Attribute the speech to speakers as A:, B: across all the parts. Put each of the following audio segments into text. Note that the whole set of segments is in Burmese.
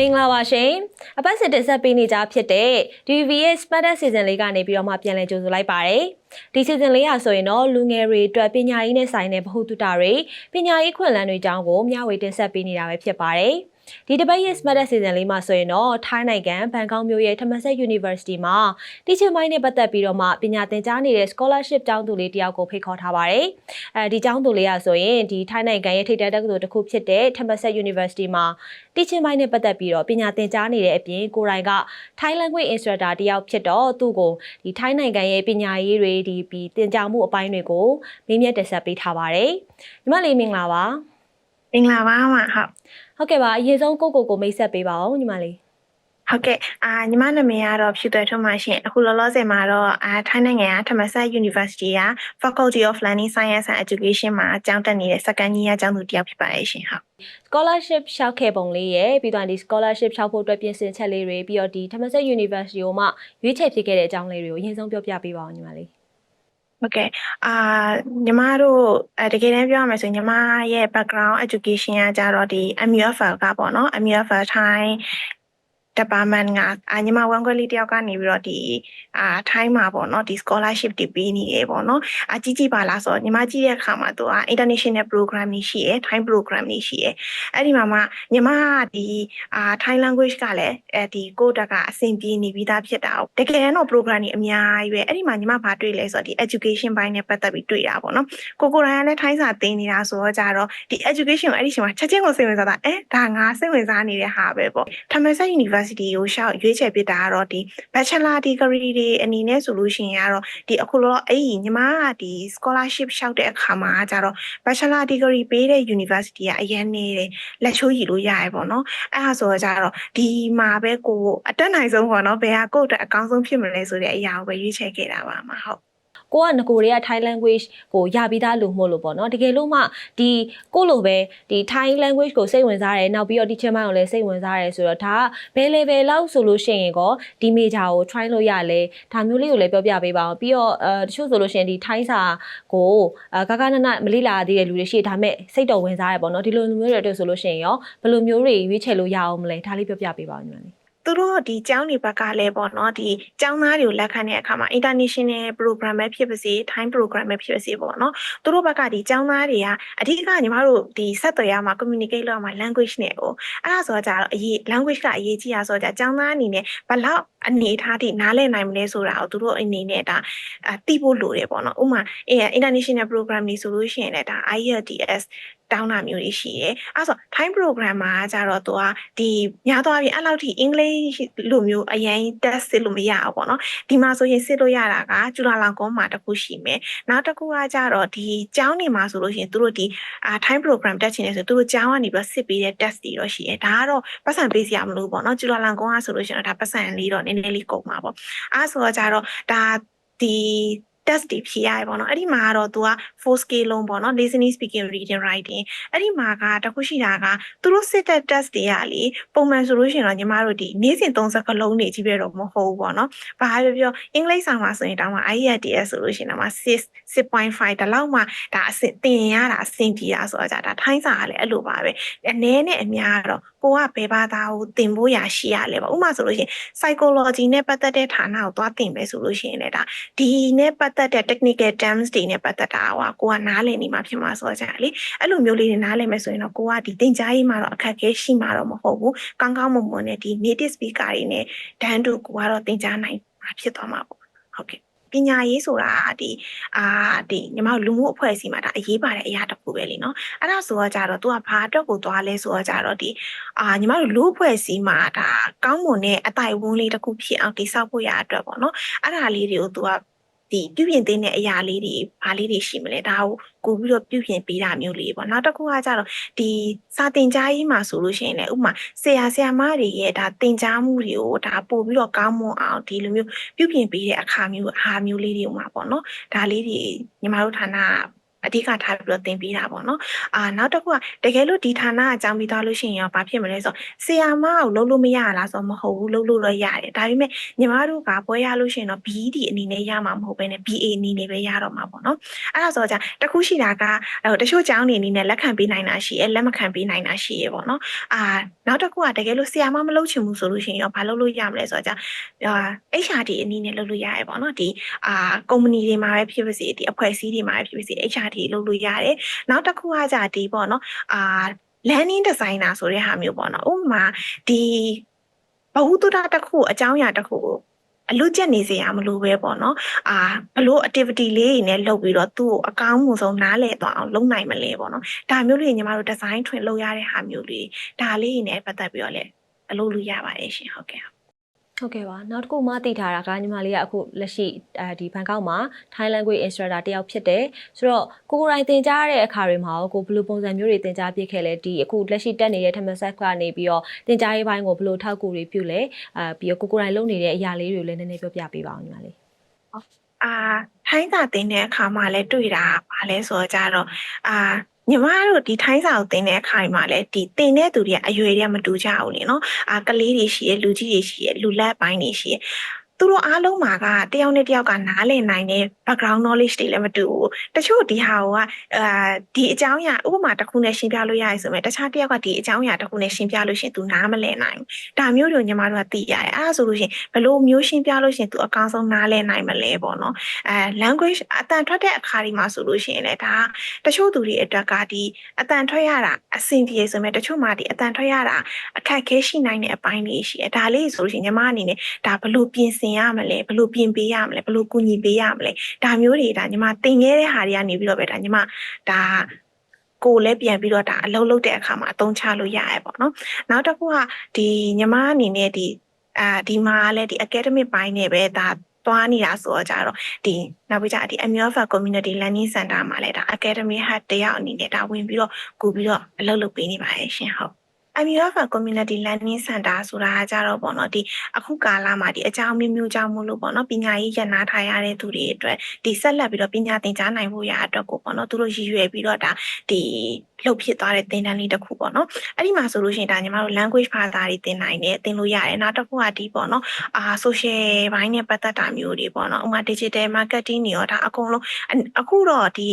A: မင်္ဂလာပါရှင်အပတ်စစ်တင်ဆက်ပေးနေကြဖြစ်တဲ့ DVB ရဲ့ Smarter Season လေးကနေပြီးတော့မှပြန်လည်ကြိုဆိုလိုက်ပါတယ်ဒီ season လေးဟာဆိုရင်တော့လူငယ်တွေအတွက်ပညာရေးနဲ့ဆိုင်တဲ့ဗဟုသုတတွေပညာရေးခွင့်လန်းတွေအကြောင်းကိုမျှဝေတင်ဆက်ပေးနေတာပဲဖြစ်ပါတယ် ဒီတပတ်ရဲ့ Smarter Season လေးမှာဆိုရင်တော့ထိုင်းနိုင်ငံဘန်ကောက်မြို့ရဲ့ထမဆက် University မှာ teaching mind နဲ့ပတ်သက်ပြီးတော့မှပညာသင်ကြားနေတဲ့ scholarship ကျောင်းသူလေးတယောက်ကိုဖိတ်ခေါ်ထားပါတယ်။အဲဒီကျောင်းသူလေးကဆိုရင်ဒီထိုင်းနိုင်ငံရဲ့ထိပ်တန်းတက္ကသိုလ်တစ်ခုဖြစ်တဲ့ထမဆက် University မှာ teaching mind နဲ့ပတ်သက်ပြီးတော့ပညာသင်ကြားနေတဲ့အပြင်ကိုယ်တိုင်က Thai language instructor တယောက်ဖြစ်တော့သူ့ကိုဒီထိုင်းနိုင်ငံရဲ့ပညာရေးတွေဒီပြီးသင်ကြားမှုအပိုင်းတွေကိုမေးမြန်းတင်ဆက်ပေးထားပါတယ်။ညီမလေးမင်္ဂလာပါ
B: မင်္ဂလာပါမဟုတ်။
A: ဟုတ်ကဲ့ပါအရင်ဆုံးကိုကိုကိုမိတ်ဆက်ပေးပါဦးညီမလေး။
B: ဟုတ်ကဲ့အာညီမနာမည်ကတော့ဖြူသွဲထွန်းပါရှင်အခုလောလောဆယ်မှာတော့အာထိုင်းနိုင်ငံက Thammasat University က Faculty of Learning Science and Education မှာကျောင်းတက်နေတဲ့ second year ကျောင်းသူတစ်ယောက်ဖြစ်ပါတယ်ရှင်ဟုတ်
A: scholarship ရှောက်ခဲ့ပုံလေးရယ်ပြီးတော့ဒီ scholarship ရှောက်ဖို့အတွက်ပြင်ဆင်ချက်လေးတွေပြီးတော့ဒီ Thammasat University ကိုမှရွေးချယ်ဖြစ်ခဲ့တဲ့အကြောင်းလေးတွေကိုအရင်ဆုံးပြောပြပေးပါဦးညီမလေး
B: ဟုတ်ကဲ့အာညီမတို့အဲတကယ်တမ်းပြောရမယ်ဆိုရင်ညီမရဲ့ background education ကကြတော့ဒီ MUFL ကပေါ့နော် MUFL ထိုင်း department ကအာညီမဝန်ခွဲလေးတယောက်ကနေပြီးတော့ဒီအာထိုင်းမှာပေါ့နော်ဒီ scholarship တွေပေးနေတယ်ပေါ့နော်အာကြီးကြီးပါလားဆိုတော့ညီမကြည့်တဲ့အခါမှာသူက international program တွေရှိရယ် Thai program တွေရှိရယ်အဲ့ဒီမှာမှညီမကဒီအာ Thai language ကလည်းအဲဒီကိုယ့်တက်ကအဆင်ပြေနေပြီးသားဖြစ်တာ။တကယ်တော့ program တွေအများကြီးပဲအဲ့ဒီမှာညီမဘာတွေ့လဲဆိုတော့ဒီ education ဘိုင်းနဲ့ပတ်သက်ပြီးတွေ့တာပေါ့နော်။ကိုကိုရိုင်းကလည်းထိုင်းစာသင်နေတာဆိုတော့ကြတော့ဒီ education ကိုအဲ့ဒီချိန်မှာချက်ချင်းကိုစိတ်ဝင်စားတာအဲဒါငါစိတ်ဝင်စားနေတဲ့ဟာပဲပေါ့။ Thammasat University ကိုရှောက်ရွေးချယ်ပြတာကတော့ဒီ bachelor degree တွေအနေနဲ့ဆိုလို့ရှိရင်ကတော့ဒီအခုလောအဲ့ဒီညီမကဒီ scholarship ရှောက်တဲ့အခါမှာကြတော့ bachelor degree ပေးတဲ့ university ကအရင်နေတယ်လက်ချိုးရည်လို့ရရပေါ့နော်အဲ့ဒါဆိုတော့ကြတော့ဒီမှာပဲကိုအတက်နိုင်ဆုံးပေါ့နော်ဘယ်ဟာကိုယ့်အတွက်အကောင်းဆုံးဖြစ်မလဲဆိုတဲ့အရာကိုပဲရွေးချယ်ခဲ့တာပါမှာဟုတ်
A: ကိုကငကိုတွေက Thai language ကိုရပြီးသားလို့မို့လို့ပေါ့နော်တကယ်လို့မှဒီကိုလိုပဲဒီ Thai language ကိုစိတ်ဝင်စားတယ်နောက်ပြီးတော့ teacher မိုင်းကိုလည်းစိတ်ဝင်စားတယ်ဆိုတော့ဒါကဘယ် level လောက်ဆိုလို့ရှိရင်ကောဒီ major ကို try လို့ရလဲဒါမျိုးလေးကိုလည်းပြောပြပေးပါအောင်ပြီးတော့အဲတချို့ဆိုလို့ရှိရင်ဒီ Thai စာကိုအဲကကနနမလိလာသေးတဲ့လူတွေရှိတယ်ဒါပေမဲ့စိတ်တော်ဝင်စားရပေါ့နော်ဒီလိုမျိုးတွေအတွက်ဆိုလို့ရှိရင်ရောဘယ်လိုမျိုးတွေရွေးချယ်လို့ရအောင်မလဲဒါလေးပြောပြပေးပါဦးညီမလေး
B: သူတို့ဒီကျောင်းတွေဘက်ကလည်းပေါ့နော်ဒီကျောင်းသားတွေကိုလက်ခံတဲ့အခါမှာ international program ပဲဖြစ်ပါစေ Thai program ပဲဖြစ်ပါစေပေါ့နော်သူတို့ဘက်ကဒီကျောင်းသားတွေကအဓိကညီမတို့ဒီဆက်သွယ်ရမှာ communicate လုပ်ရမှာ language နဲ့ကိုအဲ့ဒါဆိုတော့ကြတော့အရေး language ကအရေးကြီးတာဆိုတော့ကြကျောင်းသားအနေနဲ့ဘလောက်အနေအထားထိနားလည်နိုင်မလဲဆိုတာကိုသူတို့အနေနဲ့ဒါအသိဖို့လိုတယ်ပေါ့နော်ဥပမာအဲ international program တွေဆိုလို့ရှိရင်လည်းဒါ IELTS တောင်းတာမျိုးတွေရှိတယ်။အဲဆို time program မှာကြတော့သူကဒီများသွားပြီအဲ့လောက်ထိ English လိုမျိုးအရင် test စစ်လို့မရဘူးပေါ့နော်။ဒီမှာဆိုရင်စစ်လို့ရတာကကျူလာလောင်ကုန်းမှာတစ်ခုရှိမယ်။နောက်တစ်ခုကကြတော့ဒီကျောင်းနေမှာဆိုလို့ရှိရင်သူတို့ဒီအာ time program တက်ချင်တယ်ဆိုသူတို့ကျောင်းကနေပြီးစစ်ပေးတဲ့ test တွေတော့ရှိတယ်။ဒါကတော့ပတ်စံပေးစရာမလိုဘူးပေါ့နော်။ကျူလာလောင်ကုန်းကဆိုလို့ရှိရင်တော့ဒါပတ်စံလေးတော့နည်းနည်းလေးကုန်မှာပေါ့။အဲဆိုတော့ကြတော့ဒါဒီ test တွေဖြေရတယ်ပေါ့နော်အဲ့ဒီမှာကတော့ तू က four scale လုံးပေါ့နော် listening speaking reading writing အဲ့ဒီမှာကတခုရှိတာကသူတို့စစ်တဲ့ test တွေကလေပုံမှန်ဆိုလို့ရှိရင်တော့ညီမတို့ဒီနေ့စဉ်30စကလုံးတွေကြီးပဲတော့မဟုတ်ဘူးပေါ့နော်ဘာပဲပြောအင်္ဂလိပ်စာမှာဆိုရင်တောင်မှ IELTS ဆိုလို့ရှိရင်တော့6 6.5တလောက်မှဒါအဆင့်သင်ရတာအဆင့်ကြီးတာဆိုတော့じゃဒါထိုင်းစာကလည်းအဲ့လိုပါပဲအနည်းနဲ့အများတော့ ကိုကဘယ်ဘာသာကိုသင်ဖို့ရရှိရလဲပေါ့ဥပမာဆိုလို့ရှိရင် psychology နဲ့ပတ်သက်တဲ့ဌာနကိုသွားသင်ပဲဆိုလို့ရှိရင်လည်းဒါဒီနဲ့ပတ်သက်တဲ့ technical terms တွေနဲ့ပတ်သက်တာဟိုကိုကနားလည်နေမှာဖြစ်မှာဆိုတော့じゃလေအဲ့လိုမျိုးလေးတွေနားလည်မယ်ဆိုရင်တော့ကိုကဒီသင်ကြားရေးမှာတော့အခက်အခဲရှိမှာတော့မဟုတ်ဘူးကောင်းကောင်းမွန်မွန်နဲ့ဒီ native speaker တွေနဲ့တန်းတူကိုကတော့သင်ကြားနိုင်မှာဖြစ်သွားမှာပေါ့ဟုတ်ကဲ့ ပညာရေးဆိုတာဒီအာဒီညီမတို့လူမှုအဖွဲ့အစည်းမှာဒါအရေးပါတဲ့အရာတစ်ခုပဲလीเนาะအဲ့ဒါဆိုတော့ကြတော့ तू ကဘာအတွက်ကိုသွားလဲဆိုတော့ကြတော့ဒီအာညီမတို့လူအဖွဲ့အစည်းမှာဒါကောင်းမွန်တဲ့အတိုင်ဝန်းလေးတစ်ခုဖြစ်အောင်တိစောက်ဖို့ရအတွက်ပေါ့နော်အဲ့ဒါလေးတွေကို तू က ဒီပြုပြင်သိတဲ့အရာလေးတွေဘာလေးတွေရှိမလဲဒါကိုကိုပြီးတော့ပြုပြင်ပေးတာမျိုးလေးပေါ့နောက်တစ်ခုကကြတော့ဒီစာတင်ကြားရေးမှာဆိုလို့ရှိရင်လည်းဥပမာဆရာဆရာမတွေရဲ့ဒါတင်ကြားမှုတွေကိုဒါပို့ပြီးတော့ကောင်းမွန်အောင်ဒီလိုမျိုးပြုပြင်ပေးတဲ့အခါမျိုးအားမျိုးလေးတွေဥမာပေါ့နော်ဒါလေးတွေညီမတို့ဌာန အဓိကထားပြီးတော့သင်ပေးတာပေါ့နော်အာနောက်တစ်ခုကတကယ်လို့ဒီဌာနအကြောင်းပြီးသွားလို့ရှိရင်ရောဘာဖြစ်မလဲဆိုတော့ဆရာမကိုလုံးလို့မရလားဆိုတော့မဟုတ်ဘူးလုံးလို့တော့ရတယ်ဒါပေမဲ့ညီမတို့ကပွဲရလို့ရှိရင်တော့ BD အနေနဲ့ရမှာမဟုတ်ဘဲနဲ့ BA အနေနဲ့ပဲရတော့မှာပေါ့နော်အဲ့ဒါဆိုတော့じゃတခုရှိတာကဟိုတချို့ကျောင်းတွေအနေနဲ့လက်ခံပေးနိုင်တာရှိရဲလက်မခံပေးနိုင်တာရှိရဲပေါ့နော်အာနောက်တစ်ခုကတကယ်လို့ဆရာမမလုပ်ချင်ဘူးဆိုလို့ရှိရင်ရောဘာလုပ်လို့ရမလဲဆိုတော့じゃအာ HRD အနေနဲ့လုပ်လို့ရရဲပေါ့နော်ဒီအာကုမ္ပဏီတွေမှာပဲဖြစ်ပါစေဒီအဖွဲ့အစည်းတွေမှာပဲဖြစ်ပါစေ HRD လုပ်လို့ရတယ်နောက်တစ်ခုကじゃဒီပေါ့နော်အာ learning designer ဆိုတဲ့ဟာမျိုးပေါ့နော်ဥပမာဒီဘဝတုဒ္ဒတစ်ခုအကြောင်းအရာတစ်ခုကိုအလွတ်ကျက်နေစေရမလို့ပဲပေါ့နော်အာဘလို့ activity လေးတွေနဲ့လုပ်ပြီးတော့သူ့ကိုအကောင်းမှုဆုံးနားလည်သွားအောင်လုပ်နိုင်မလဲပေါ့နော်ဒါမျိုးလေးညီမတို့ design ထွင်လုပ်ရတဲ့ဟာမျိုးလေးဒါလေးတွေနဲ့ပတ်သက်ပြီးတော့လည်းအလုပ်လုပ်ရပါတယ်ရှင်ဟုတ်ကဲ့
A: ဟုတ်ကဲ့ပါနောက်တစ်ခုမှသိထားတာကညီမလေးကအခုလက်ရှိအဲဒီဘန်ကောက်မှာ Thai language instructor တယောက်ဖြစ်တယ်ဆိုတော့ကိုကိုယ်တိုင်သင်ကြားရတဲ့အခါတွေမှာရောကိုဘယ်လိုပုံစံမျိုးတွေသင်ကြားပြခဲ့လဲဒီအခုလက်ရှိတက်နေတဲ့ Thammasat ကနေပြီးတော့သင်ကြားရေးပိုင်းကိုဘယ်လိုထောက်ကူတွေပြုလဲအာပြီးတော့ကိုကိုယ်တိုင်လုပ်နေတဲ့အရာလေးတွေကိုလည်းနည်းနည်းပြောပြပေးပါအောင်ညီမလေး
B: အာထိုင်းစာသင်တဲ့အခါမှာလည်းတွေ့တာဗာလဲဆိုတော့ကြတော့အာ ညီမတို့ဒီထိုင်းစာကိုသင်တဲ့အခါမှာလည်းဒီသင်တဲ့သူတွေကအရွယ်တွေကမတူကြဘူးလေနော်အာကလေးတွေရှိရလူကြီးတွေရှိရလူလက်ပိုင်းတွေရှိရ သူတို့အားလုံးမှာကတယောက်နဲ့တယောက်ကနားလည်နိုင်တဲ့ background knowledge တွေလည်းမတူဘူးတချို့ဒီဟာကအာဒီအကြောင်းအရာဥပမာတစ်ခုနဲ့ရှင်းပြလို့ရရဆိုရင်တခြားတယောက်ကဒီအကြောင်းအရာတစ်ခုနဲ့ရှင်းပြလို့ရှရင်သူနားမလည်နိုင်ဘူးဒါမျိုးတွေညီမတို့ကသိရတယ်အဲ့ဒါဆိုလို့ရှရင်ဘယ်လိုမျိုးရှင်းပြလို့ရှရင်သူအကောင်းဆုံးနားလည်နိုင်မလဲပေါ့နော်အဲ language အတန်ထွက်တဲ့အခါဒီမှာဆိုလို့ရှိရင်လည်းဒါတချို့သူတွေအတွက်ကဒီအတန်ထွက်ရတာအဆင်ပြေဆိုမဲ့တချို့မှာဒီအတန်ထွက်ရတာအခက်ခဲရှိနိုင်တဲ့အပိုင်းတွေရှိတယ်ဒါလေးဆိုလို့ရှိရင်ညီမအနေနဲ့ဒါဘယ်လိုပြင်ဆင်ရမလဲဘယ်လိုပြင်ပေးရမလဲဘယ်လိုကူညီပေးရမလဲဒါမျိုးတွေဒါညီမသင်ခဲ့တဲ့ဟာတွေကနေပြီးတော့ပဲဒါညီမဒါကိုယ်လည်းပြန်ပြီးတော့ဒါအလုပ်လုပ်တဲ့အခါမှာအသုံးချလို့ရရပေါ့နော်နောက်တစ်ခုကဒီညီမအနေနဲ့ဒီအာဒီမှာလည်းဒီ academic ပိုင်းနဲ့ပဲဒါသွားနေတာဆိုတော့ကြတော့ဒီနောက်ပြီးကြဒီ Amiofa Community Learning Center မှာလည်းဒါ Academy Head တယောက်အနေနဲ့ဒါဝင်ပြီးတော့ကူပြီးတော့အလုပ်လုပ်ပေးနေပါတယ်ရှင်ဟုတ် Amiofa Community Learning Center ဆိုတာကကြတော့ပေါ့နော်ဒီအခုကာလမှာဒီအကြောင်းမျိုးမျိုးကြောင့်မို့လို့ပေါ့နော်ပညာရေးရနာထားရတဲ့သူတွေအတွက်ဒီဆက်လက်ပြီးတော့ပညာသင်ကြားနိုင်ဖို့ရအတွက်ကိုပေါ့နော်သူတို့ရည်ရွယ်ပြီးတော့ဒါဒီလှုပ်ဖြစ်သွားတဲ့သင်တန်းလေးတစ်ခုပေါ့နော်အဲ့ဒီမှာဆိုလို့ရှိရင်ဒါညီမတို့ language ဘာသာတွေသင်နိုင်တယ်သင်လို့ရတယ်နောက်တစ်ခုကဒီပေါ့နော်အာ social ဘိုင်းနဲ့ပတ်သက်တာမျိုးတွေပေါ့နော်ဥပမာ digital marketing တွေရောဒါအကုန်လုံးအခုတော့ဒီ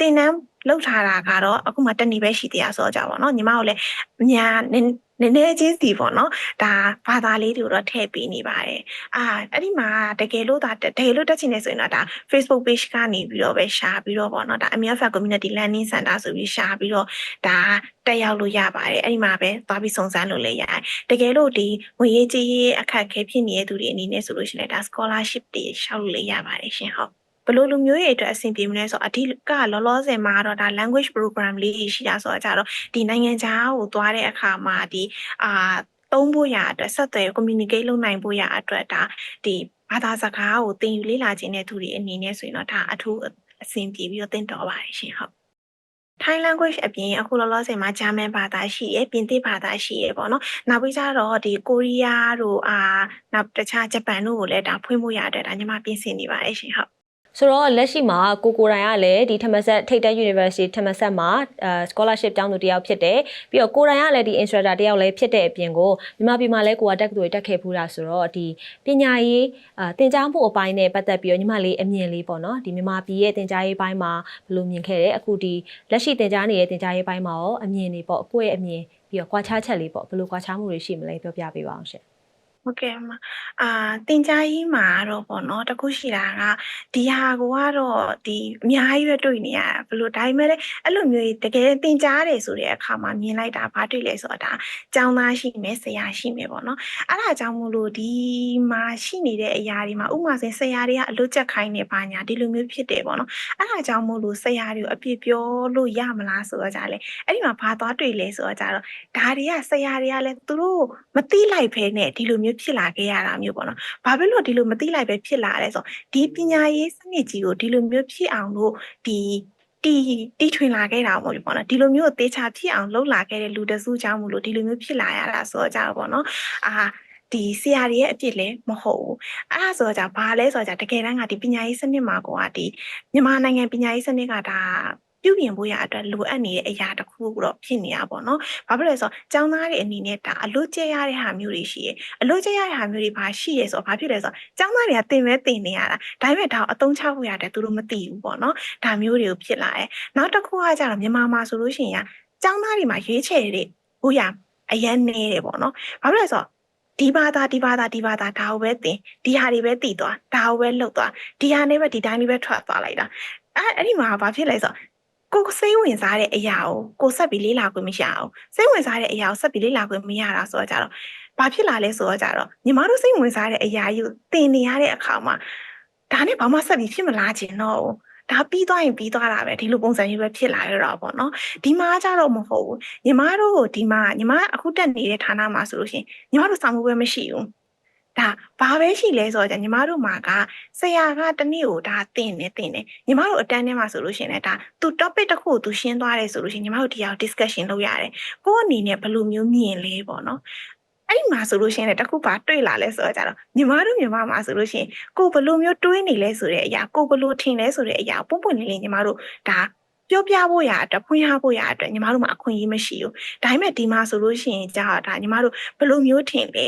B: သင်တန်း လောက်ထားတာကတော့အခုမှတနည်းပဲရှိသေးရဆိုကြပါတော့ညီမတို့လည်းအများနည်းနည်းနည်းချင်းစီပေါ့နော်ဒါဘာသာလေးတွေကိုတော့ထည့်ပေးနေပါတယ်အာအဲ့ဒီမှာတကယ်လို့ဒါတကယ်လို့တက်ချင်နေဆိုရင်တော့ဒါ Facebook page ကနေပြီးတော့ပဲရှာပြီးတော့ပေါ့နော်ဒါ Amiafa Community Learning Center ဆိုပြီးရှာပြီးတော့ဒါတက်ရောက်လို့ရပါတယ်အဲ့ဒီမှာပဲသွားပြီးစုံစမ်းလို့လည်းရတယ်တကယ်လို့ဒီငွေရေးကြေးရေးအခက်အခဲဖြစ်နေတဲ့သူတွေအနေနဲ့ဆိုလို့ရှိရင်ဒါ scholarship တွေရှောက်လို့လည်းရပါတယ်ရှင်ဟုတ် ဘယ်လိုလူမျိုးတွေအတွက်အဆင်ပြေမလဲဆိုတော့အဓိကလောလောဆယ်မှာတော့ဒါ language program လေးတွေရှိတာဆိုတော့ကြတော့ဒီနိုင်ငံခြားကိုသွားတဲ့အခါမှာဒီအာသုံးဖို့ရအတွက်ဆက်သွယ် communicate လုပ်နိုင်ဖို့ရအတွက်ဒါဒီဘာသာစကားကိုသင်ယူလေ့လာခြင်းတဲ့သူတွေအနေနဲ့ဆိုရင်တော့ဒါအထူးအဆင်ပြေပြီးတော့သင်တော်ပါတယ်ရှင်ဟုတ် Thai language အပြင်အခုလောလောဆယ်မှာဂျာမန်ဘာသာရှိရယ်ပြင်သစ်ဘာသာရှိရယ်ပေါ့နော်နောက်ပြီးကြတော့ဒီကိုရီးယားတို့အာနောက်တခြားဂျပန်တို့ကိုလည်းဒါဖွင့်ဖို့ရတဲ့ဒါညီမပြင်ဆင်နေပါတယ်ရှင်ဟုတ်
A: ဆိုတော့လက်ရှိမှာကိုကိုတိုင်ကလည်းဒီ Thammasat ထိပ်တန်း University Thammasat မှာအဲ scholarship တောင်းသူတယောက်ဖြစ်တယ်ပြီးတော့ကိုတိုင်ကလည်းဒီ instructor တယောက်လည်းဖြစ်တဲ့အပြင်ကိုမြန်မာပြည်မှာလည်းကိုကတက္ကသိုလ်တက်ခဲ့ဖူးတာဆိုတော့ဒီပညာရေးအာသင်ကြားမှုအပိုင်းနဲ့ပတ်သက်ပြီးတော့ညီမလေးအမြင်လေးပေါ့နော်ဒီမြန်မာပြည်ရဲ့သင်ကြားရေးပိုင်းမှာဘယ်လိုမြင်ခဲ့တယ်အခုဒီလက်ရှိသင်ကြားနေတဲ့သင်ကြားရေးပိုင်းမှာရောအမြင်တွေပေါ့ကိုယ့်ရဲ့အမြင်ပြီးတော့ကွာခြားချက်လေးပေါ့ဘယ်လိုကွာခြားမှုတွေရှိမလဲပြောပြပေးပါအောင်ရှင်
B: ဟုတ်ကဲ့အမအာတင် जा ရေးမှာတော့ပေါ့နော်တခုရှိတာကဒီဟာကိုကတော့ဒီအများကြီးပဲတွေ့နေရတာဘယ်လိုဒါပေမဲ့လည်းအဲ့လိုမျိုးကြီးတကယ်တင် जा တယ်ဆိုတဲ့အခါမှာမြင်လိုက်တာဘာတွေ့လဲဆိုတော့ဒါကျောင်းသားရှိမယ်ဆရာရှိမယ်ပေါ့နော်အဲ့ဒါကြောင့်မို့လို့ဒီမှာရှိနေတဲ့အရာတွေမှာဥပမာဆိုရင်ဆရာတွေကအလွတ်ချက်ခိုင်းနေပါညာဒီလိုမျိုးဖြစ်တယ်ပေါ့နော်အဲ့ဒါကြောင့်မို့လို့ဆရာတွေကိုအပြစ်ပြောလို့ရမလားဆိုတော့ကြလေအဲ့ဒီမှာဘာသွားတွေ့လဲဆိုတော့ကြတော့ဒါတွေကဆရာတွေကလည်းသူတို့မသိလိုက်ဖဲနဲ့ဒီလိုမျိုးဖြစ်လာခဲ့ရတာမျိုးပေါ့နော်။ဘာဖြစ်လို့ဒီလိုမသိလိုက်ပဲဖြစ်လာလဲဆိုတော့ဒီပညာရေးစနစ်ကြီးကိုဒီလိုမျိုးဖြစ်အောင်လို့ဒီတီတီထွင်လာခဲ့တာမို့လို့ပေါ့နော်ဒီလိုမျိုးအသေးချာဖြစ်အောင်လုပ်လာခဲ့တဲ့လူတစုကြောင့်မို့လို့ဒီလိုမျိုးဖြစ်လာရတာဆိုတော့ကြတော့ပေါ့နော်အာဒီဆရာတွေရဲ့အပြစ်လည်းမဟုတ်ဘူးအဲ့ဒါဆိုတော့じゃဘာလဲဆိုတော့じゃတကယ်တမ်းကဒီပညာရေးစနစ်မှာကောကဒီမြန်မာနိုင်ငံပညာရေးစနစ်ကဒါ ပြုပြင်ဖို့ရအတွက်လိုအပ်နေတဲ့အရာတစ်ခုတော့ဖြစ်နေတာပေါ့နော်။ဘာဖြစ်လဲဆိုတော့ကျောင်းသားတွေအနေနဲ့ဒါအလွတ်ကျရတဲ့ဟာမျိုးတွေရှိရယ်။အလွတ်ကျရတဲ့ဟာမျိုးတွေဘာရှိရယ်ဆိုတော့ဘာဖြစ်လဲဆိုတော့ကျောင်းသားတွေကတင်ပဲတင်နေရတာ။ဒါပေမဲ့ဒါကိုအသုံးချဖို့ရတယ်သူတို့မသိဘူးပေါ့နော်။ဒါမျိုးတွေကိုဖြစ်လာတယ်။နောက်တစ်ခုကကြတော့မြန်မာမှာဆိုလို့ရှိရင်ကျောင်းသားတွေမှာရွေးချယ်တဲ့ဟိုရအရန်နေတယ်ပေါ့နော်။ဘာဖြစ်လဲဆိုတော့ဒီဘာသာဒီဘာသာဒီဘာသာဒါကိုပဲသင်ဒီဟာတွေပဲတည်သွားဒါကိုပဲလှုပ်သွားဒီဟာနဲ့ပဲဒီတိုင်းလေးပဲထွက်သွားလိုက်တာအဲ့အဲ့ဒီမှာဘာဖြစ်လဲဆိုတော့ ကိုယ်စိတ်ဝင်စားတဲ့အရာကိုကိုယ်ဆက်ပြီးလေ့လာခွင့်မရအောင်စိတ်ဝင်စားတဲ့အရာကိုဆက်ပြီးလေ့လာခွင့်မရတာဆိုတော့ကြတော့ဘာဖြစ်လာလဲဆိုတော့ကြတော့ညီမတို့စိတ်ဝင်စားတဲ့အရာကြီးကိုသင်နေရတဲ့အခါမှာဒါနဲ့ဘာမှဆက်ပြီးဖြစ်မလာခြင်းတော့ဘူးဒါပြီးသွားရင်ပြီးသွားတာပဲဒီလိုပုံစံမျိုးပဲဖြစ်လာရတော့ပေါ့နော်ဒီမှာကြတော့မဟုတ်ဘူးညီမတို့ကိုဒီမှာညီမအခုတက်နေတဲ့ဌာနမှာဆိုလို့ရှိရင်ညီမတို့စာမှုပဲမရှိဘူး ဒါဘာပဲရှိလဲဆိုတော့ညီမတို့မှာကဆရာကတနေ့ကိုဒါတင်နေတင်နေညီမတို့အတန်းထဲမှာဆိုလို့ရှိရင်လည်းဒါသူ topic တစ်ခုကိုသူရှင်းသွားတယ်ဆိုလို့ရှိရင်ညီမတို့ဒီအောင် discussion လုပ်ရတယ်ကိုယ့်အနေနဲ့ဘယ်လိုမျိုးမြင်လဲပေါ့နော်အဲ့ဒီမှာဆိုလို့ရှိရင်လည်းတစ်ခုပါတွေ့လာလဲဆိုတော့ကြတော့ညီမတို့ညီမမှာဆိုလို့ရှိရင်ကိုယ်ဘယ်လိုမျိုးတွေးနေလဲဆိုတဲ့အရာကိုယ်ဘယ်လိုထင်လဲဆိုတဲ့အရာပုံပွင့်လေးလေးညီမတို့ဒါပြောပြဖို့ရအတွက်ဖွင့်ရဖို့ရအတွက်ညီမတို့မှာအခွင့်အရေးမရှိဘူး။ဒါပေမဲ့ဒီမှာဆိုလို့ရှိရင်ကြာဒါညီမတို့ဘယ်လိုမျိုးထင်လဲ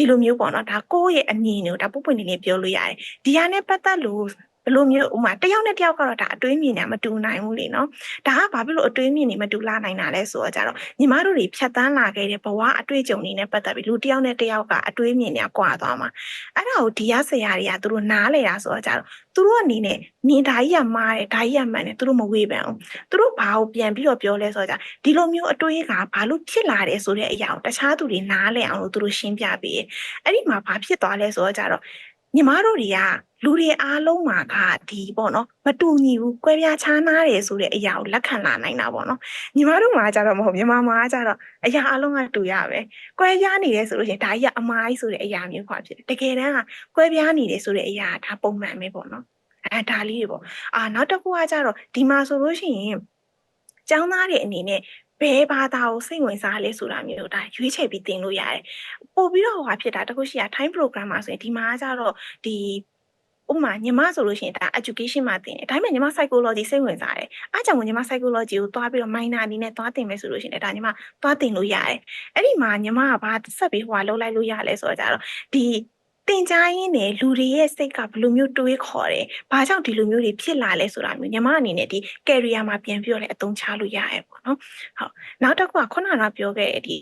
B: ဒီလိုမျိုးပေါ့နော်ဒါကိုယ့်ရဲ့အမြင်ကိုဒါပုံပွင့်လေးလေးပြောလို့ရတယ်။ဒီဟာနဲ့ပတ်သက်လို့ ဘယ်လိုမျိုးဥမာတယောက်နဲ့တယောက်ကတော့ဒါအတွေးမြင်နေမတူနိုင်ဘူးလေနော်ဒါကဘာဖြစ်လို့အတွေးမြင်နေမတူလာနိုင်တာလဲဆိုတော့ကြတော့ညီမတို့တွေဖြတ်တန်းလာခဲ့တဲ့ဘဝအတွေ့အကြုံတွေနဲ့ပတ်သက်ပြီးလူတယောက်နဲ့တယောက်ကအတွေးမြင်နေကွာသွားမှာအဲ့ဒါကိုဒီရဆရာတွေကသူတို့နားလေတာဆိုတော့ကြတော့သူတို့အနေနဲ့မြင်ဓာကြီးကမားတယ်ဓာကြီးကမှန်တယ်သူတို့မဝေဖန်အောင်သူတို့ဘာကိုပြန်ပြီးတော့ပြောလဲဆိုတော့ကြဒီလိုမျိုးအတွေးကဘာလို့ဖြစ်လာတယ်ဆိုတဲ့အရာကိုတခြားသူတွေနားလည်အောင်လို့သူတို့ရှင်းပြပေးတယ်အဲ့ဒီမှာဘာဖြစ်သွားလဲဆိုတော့ကြတော့ ညီမတို့တွေကလူတွေအားလုံးမှာကဒီပေါ့နော်မတူညီဘူးကွဲပြားခြားနားတယ်ဆိုတဲ့အရာကိုလက်ခံလာနိုင်တာပေါ့နော်ညီမတို့မှာကြတော့မဟုတ်မြန်မာမှာကြတော့အရာအလုံးကတူရပဲကွဲပြားနေတယ်ဆိုလို့ရှိရင်ဒါကြီးကအမားကြီးဆိုတဲ့အရာမျိုးခွာဖြစ်တယ်တကယ်တမ်းကကွဲပြားနေတယ်ဆိုတဲ့အရာကဒါပုံမှန်ပဲပေါ့နော်အဲဒါလေးတွေပေါ့အာနောက်တစ်ခုကကြတော့ဒီမှာဆိုလို့ရှိရင်ចောင်းသားတွေအနေနဲ့ ဘယ်ဘာသာကိုစိတ်ဝင်စားလဲဆိုတာမျိုးဒါရွေးချယ်ပြီးသင်လို့ရတယ်ပို့ပြီးတော့ဟိုဖြစ်တာတခုရှိတာ time program မှာဆိုရင်ဒီမှာကျတော့ဒီဥပမာညီမဆိုလို့ရှိရင်ဒါ education မှာသင်တယ်ဒါပေမဲ့ညီမ psychology စိတ်ဝင်စားတယ်အားကြောင့်ညီမ psychology ကိုသွားပြီးတော့ minor အနေနဲ့သွားသင်မယ်ဆိုလို့ရှိရင်ဒါညီမသွားသင်လို့ရတယ်အဲ့ဒီမှာညီမကဘာဆက်ပြီးဟိုကလောက်လိုက်လို့ရလဲဆိုတော့ကြတော့ဒီ တင်ကြားရင်းနဲ့လူတွေရဲ့စိတ်ကဘယ်လိုမျိုးတွေးခေါ်တယ်။ဘာကြောင့်ဒီလိုမျိုးတွေဖြစ်လာလဲဆိုတာမျိုးညီမအနေနဲ့ဒီ career မှာပြန်ပြီးတော့လည်းအသုံးချလို့ရရဲပေါ့နော်။ဟုတ်။နောက်တစ်ခုကခုနကပြောခဲ့တဲ့ဒီ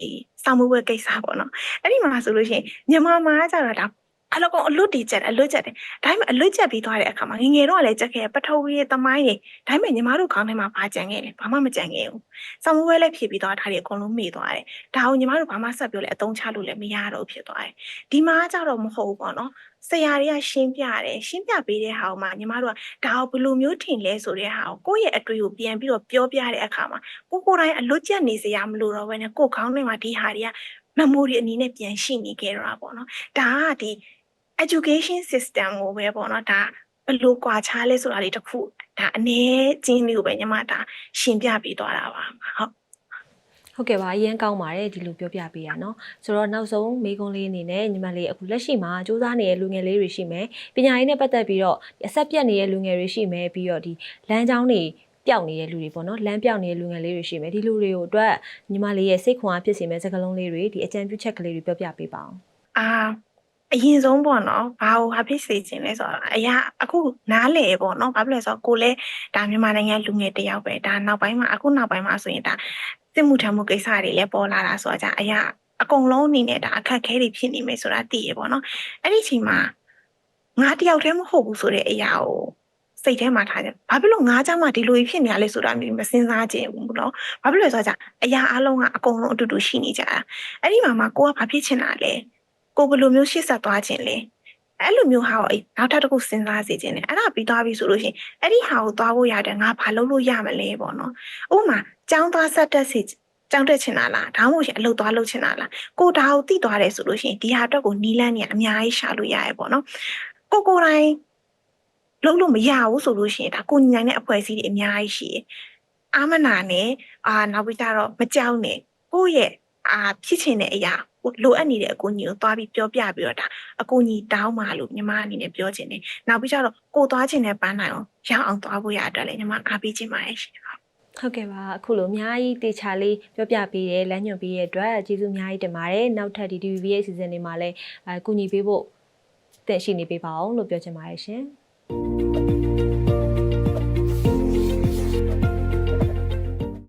B: စာမှုဝဲကိစ္စပေါ့နော်။အဲ့ဒီမှာဆိုလို့ရှိရင်ညီမမှာကျတော့ဒါ အလောကအလွတ်တည်ချက်အလွတ်ချက်တယ်ဒါပေမဲ့အလွတ်ချက်ပြီးသွားတဲ့အခါမှာငငယ်တော့လည်းချက်ခဲ့ပထဝီရဲ့သမိုင်းတွေဒါပေမဲ့ညီမတို့ခေါင်းထဲမှာဘာကြံခဲ့လဲဘာမှမကြံခဲ့ဘူးဆောင်းဝဲလည်းဖြစ်ပြီးသွားတာတွေအကုန်လုံးမေ့သွားတယ်ဒါကိုညီမတို့ဘာမှဆက်ပြောလဲအသုံးချလို့လည်းမရတော့ဖြစ်သွားတယ်ဒီမှာကျတော့မဟုတ်ဘူးပေါ့နော်ဆရာတွေကရှင်းပြတယ်ရှင်းပြပေးတဲ့ဟာကိုမှညီမတို့ကဒါကိုဘယ်လိုမျိုးထင်လဲဆိုတဲ့ဟာကိုကိုယ့်ရဲ့အတွေ့ကိုပြန်ပြီးတော့ပြောပြတဲ့အခါမှာကိုကိုယ်တိုင်အလွတ်ချက်နေစရာမလိုတော့ဘဲနဲ့ကိုယ်ခေါင်းထဲမှာဒီဟာတွေက memory အနေနဲ့ပြန်ရှိနေကြတော့တာပေါ့နော်ဒါကဒီ education system ကိုပဲပေါ့နော်ဒါဘယ်လိုကွာခြားလဲဆိုတာလေးတစ်ခုဒါအနေချင်းလေးကိုပဲညီမဒါရှင်းပြပေးသွားတာပါဟုတ်
A: ဟုတ်ကဲ့ပါအရင်ကောင်းပါတယ်ဒီလိုပြောပြပေးရနော်ဆိုတော့နောက်ဆုံးမိကုံးလေးအနေနဲ့ညီမလေးအခုလက်ရှိမှာစူးစမ်းနေတဲ့လူငယ်လေးတွေရှိမယ်ပညာရေးနဲ့ပတ်သက်ပြီးတော့အဆက်ပြတ်နေတဲ့လူငယ်တွေရှိမယ်ပြီးတော့ဒီလမ်းကြောင်းတွေပျောက်နေတဲ့လူတွေပေါ့နော်လမ်းပျောက်နေတဲ့လူငယ်လေးတွေရှိမယ်ဒီလူတွေကိုအတွက်ညီမလေးရဲ့စိတ်ခွန်အားဖြစ်စေမဲ့စကားလုံးလေးတွေဒီအကြံပြုချက်ကလေးတွေပြောပြပေးပါအောင်
B: အာ အရင်ဆုံးပေါ့နော်ဘာကိုဟာဖြစ်စေချင်လဲဆိုတော့အရာအခုနားလေပေါ့နော်ဘာဖြစ်လဲဆိုတော့ကိုလည်းဒါမြန်မာနိုင်ငံလူငယ်တယောက်ပဲဒါနောက်ပိုင်းမှာအခုနောက်ပိုင်းမှာဆိုရင်ဒါစစ်မှုထမ်းမှုကိစ္စတွေလည်းပေါ်လာတာဆိုတော့အရာအကုန်လုံးအနေနဲ့ဒါအခက်ခဲတွေဖြစ်နေမယ်ဆိုတာသိရပေါ့နော်အဲ့ဒီချိန်မှာငါတယောက်တည်းမဟုတ်ဘူးဆိုတဲ့အရာကိုစိတ်ထဲမှာထားတယ်ဘာဖြစ်လို့ငါးချမ်းမှဒီလိုကြီးဖြစ်နေရလဲဆိုတာမျိုးမစဉ်းစားခြင်းဘူးเนาะဘာဖြစ်လို့လဲဆိုတော့အရာအလုံးကအကုန်လုံးအတူတူရှိနေကြတာအဲ့ဒီမှာမှကိုကဘာဖြစ်ချင်တာလဲ ကိုဘယ်လိုမျိုးရှေ့ဆက်သွားခြင်းလဲအဲ့လိုမျိုးဟာကိုနောက်ထပ်တစ်ခုစဉ်းစားစေခြင်းနဲ့အဲ့ဒါပြီးသွားပြီဆိုလို့ရှိရင်အဲ့ဒီဟာကိုသွားဖို့ရတယ်ငါဘာလုပ်လို့ရမလဲပေါ့နော်ဥပမာចောင်းသွားဆက်တက်စီကြောင်းတက်ချင်တာလားဒါမှမဟုတ်ရှင်အလုပ်သွားလုပ်ချင်တာလားကိုဒါကိုသိသွားတယ်ဆိုလို့ရှိရင်ဒီဟာအတွက်ကိုနီးလန်းနေအများကြီးရှာလို့ရရပေါ့နော်ကိုကိုယ်တိုင်လုံးလို့မရဘူးဆိုလို့ရှိရင်ဒါကိုညီနိုင်တဲ့အဖွဲ့အစည်းတွေအများကြီးရှိတယ်အာမနာနဲ့အာနောက်ပြီးကြတော့မကြောက်နဲ့ကိုယ့်ရဲ့အာဖြစ်ချင်တဲ့အရာ လိုအပ်နေတဲ့အကူအညီကိုသွားပြီးပြောပြပြီးတော့ဒါအကူအညီတောင်းပါလို့ညီမအနေနဲ့ပြောချင်တယ်နောက်ပြီးကြတော့ကိုသွားချင်တဲ့ပန်းနိုင်အောင်ရအောင်သွားဖို့ရအတွက်လည်းညီမအားပေးချင်ပါတယ်ရှင်
A: ဟုတ်ကဲ့ပါအခုလိုအများကြီးတေချာလေးပြောပြပေးတယ်လမ်းညွှန်ပေးရတဲ့အတွက်ကျေးဇူးအများကြီးတင်ပါတယ်နောက်ထပ်ဒီ DVB ရဲ့ season တွေမှာလည်းအဲကူညီပေးဖို့တင့်ရှိနေပေးပါအောင်လို့ပြောချင်ပါတယ်ရှင်